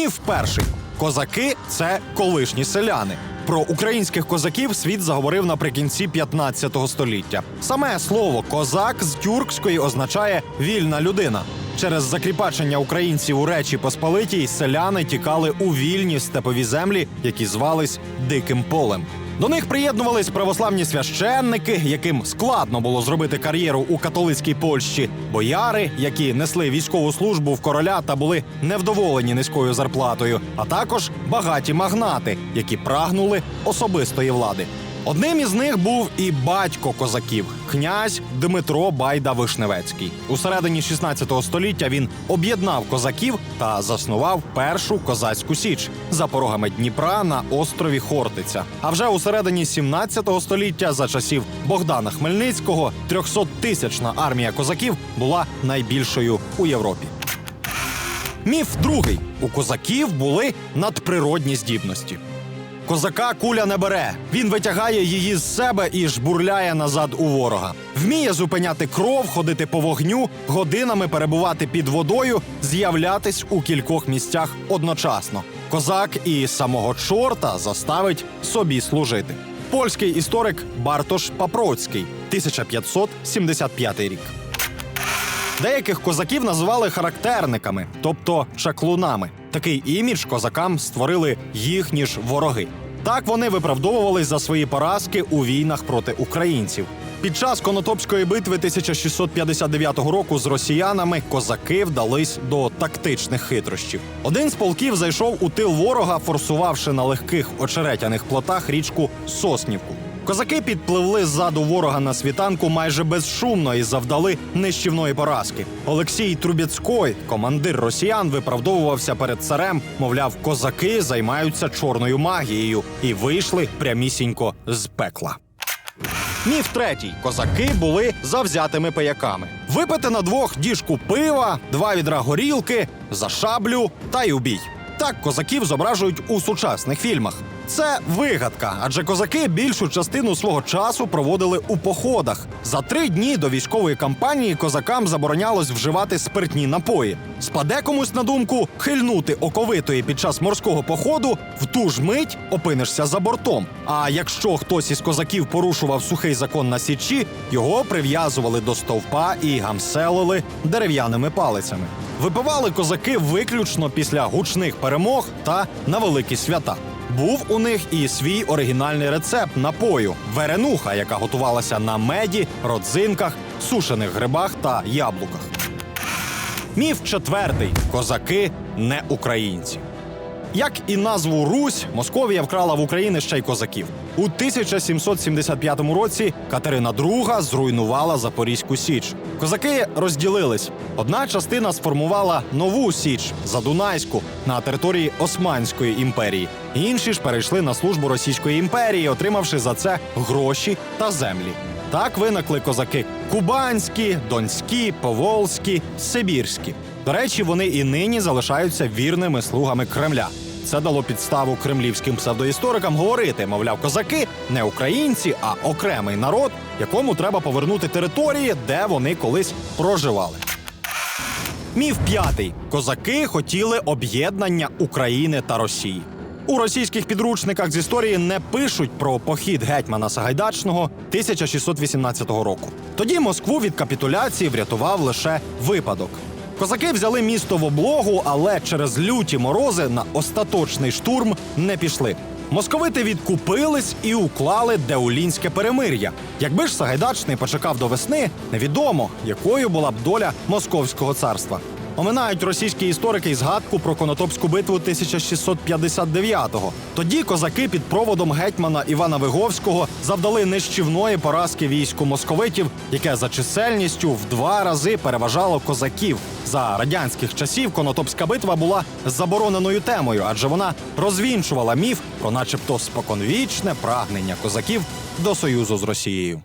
Міф перший: козаки це колишні селяни. Про українських козаків світ заговорив наприкінці 15 століття. Саме слово козак з тюркської означає вільна людина. Через закріпачення українців у Речі Посполитій селяни тікали у вільні степові землі, які звались Диким полем. До них приєднувались православні священники, яким складно було зробити кар'єру у католицькій Польщі, бояри, які несли військову службу в короля та були невдоволені низькою зарплатою, а також багаті магнати, які прагнули особистої влади. Одним із них був і батько козаків, князь Дмитро Байда Вишневецький. У середині 16 століття він об'єднав козаків та заснував першу козацьку січ за порогами Дніпра на острові Хортиця. А вже у середині 17 століття, за часів Богдана Хмельницького, 300-тисячна армія козаків була найбільшою у Європі. Міф другий: у козаків були надприродні здібності. Козака куля не бере. Він витягає її з себе і жбурляє назад у ворога. Вміє зупиняти кров, ходити по вогню, годинами перебувати під водою, з'являтись у кількох місцях одночасно. Козак і самого чорта заставить собі служити. Польський історик Бартош Папроцький, 1575 рік. Деяких козаків називали характерниками, тобто чаклунами. Такий імідж козакам створили їхні ж вороги. Так вони виправдовувались за свої поразки у війнах проти українців. Під час Конотопської битви 1659 року з росіянами козаки вдались до тактичних хитрощів. Один з полків зайшов у тил ворога, форсувавши на легких очеретяних плотах річку Соснівку. Козаки підпливли ззаду ворога на світанку майже безшумно і завдали нищівної поразки. Олексій Трубецькой, командир росіян, виправдовувався перед царем. Мовляв, козаки займаються чорною магією і вийшли прямісінько з пекла. Міф третій: козаки були завзятими пияками. Випити на двох діжку пива, два відра горілки, за шаблю та й убій. Так козаків зображують у сучасних фільмах. Це вигадка, адже козаки більшу частину свого часу проводили у походах. За три дні до військової кампанії козакам заборонялось вживати спиртні напої. Спаде комусь на думку хильнути оковитої під час морського походу, в ту ж мить опинишся за бортом. А якщо хтось із козаків порушував сухий закон на січі, його прив'язували до стовпа і гамселили дерев'яними палицями. Випивали козаки виключно після гучних перемог та на великі свята. Був у них і свій оригінальний рецепт напою веренуха, яка готувалася на меді, родзинках, сушених грибах та яблуках. Міф четвертий: козаки не українці. Як і назву Русь, Московія вкрала в України ще й козаків. У 1775 році Катерина II зруйнувала Запорізьку Січ. Козаки розділились. Одна частина сформувала нову Січ Задунайську на території Османської імперії. Інші ж перейшли на службу Російської імперії, отримавши за це гроші та землі. Так виникли козаки кубанські, донські, поволзькі, сибірські. До речі, вони і нині залишаються вірними слугами Кремля. Це дало підставу кремлівським псевдоісторикам говорити, мовляв, козаки не українці, а окремий народ, якому треба повернути території, де вони колись проживали. Міф п'ятий: козаки хотіли об'єднання України та Росії. У російських підручниках з історії не пишуть про похід гетьмана Сагайдачного 1618 року. Тоді Москву від капітуляції врятував лише випадок. Козаки взяли місто в облогу, але через люті морози на остаточний штурм не пішли. Московити відкупились і уклали деулінське перемир'я. Якби ж Сагайдачний почекав до весни, невідомо, якою була б доля московського царства. Оминають російські історики й згадку про Конотопську битву 1659-го. Тоді козаки під проводом гетьмана Івана Виговського завдали нищівної поразки війську московитів, яке за чисельністю в два рази переважало козаків. За радянських часів Конотопська битва була забороненою темою, адже вона розвінчувала міф про, начебто, споконвічне прагнення козаків до союзу з Росією.